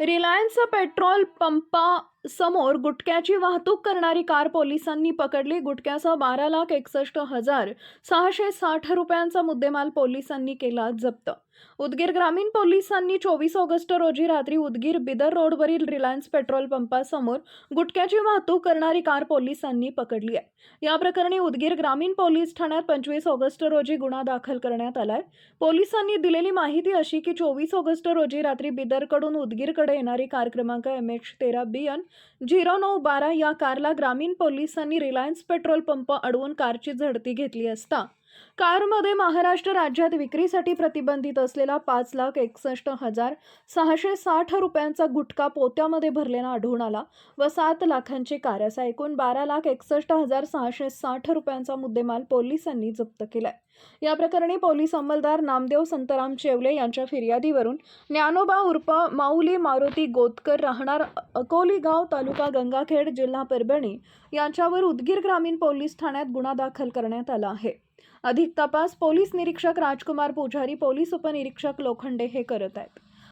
Reliance petrol पंपा समोर गुटख्याची वाहतूक करणारी कार पोलिसांनी पकडली. गुटख्यासह बारा लाख एकसष्ट हजार सहाशे साठ रुपयांचा मुद्देमाल पोलिसांनी केला जप्त. उदगीर ग्रामीण पोलिसांनी चोवीस ऑगस्ट रोजी रात्री उदगीर बिदर रोडवरील रिलायन्स पेट्रोल पंपासमोर गुटख्याची वाहतूक करणारी कार पोलिसांनी पकडली आहे. या प्रकरणी उदगीर ग्रामीण पोलीस ठाण्यात पंचवीस ऑगस्ट रोजी गुन्हा दाखल करण्यात आलाय. पोलिसांनी दिलेली माहिती अशी की चोवीस ऑगस्ट रोजी रात्री बिदरकडून उदगीरकडे येणारी कार क्रमांक एम एच तेरा बी एन झिरो नऊ बारा या कारला ग्रामीण पोलिसांनी रिलायन्स पेट्रोल पंप अडवून कारची झडती घेतली असता कारमध्ये महाराष्ट्र राज्यात विक्रीसाठी प्रतिबंधित असलेला पाच लाख एकसष्ट हजार सहाशे साठ रुपयांचा गुटखा पोत्यामध्ये भरलेला आढळून आला व सात लाखांची कार असा एकूण बारा लाख एकसष्ट हजार सहाशे साठ रुपयांचा मुद्देमाल पोलिसांनी जप्त केलाय. या प्रकरणी पोलीस अंमलदार नामदेव संतराम चेवले यांच्या फिर्यादीवरून ज्ञानोबा उर्फ माऊली मारुती गोतकर राहणार अकोलीगाव तालुका गंगाखेड जिल्हा परभणी यांच्यावर उदगीर ग्रामीण पोलीस ठाण्यात गुन्हा दाखल करण्यात आला आहे. अधिक तपास पोलीस निरीक्षक राजकुमार पुजारी पोलीस उपनिरीक्षक लोखंडे हे करत आहेत.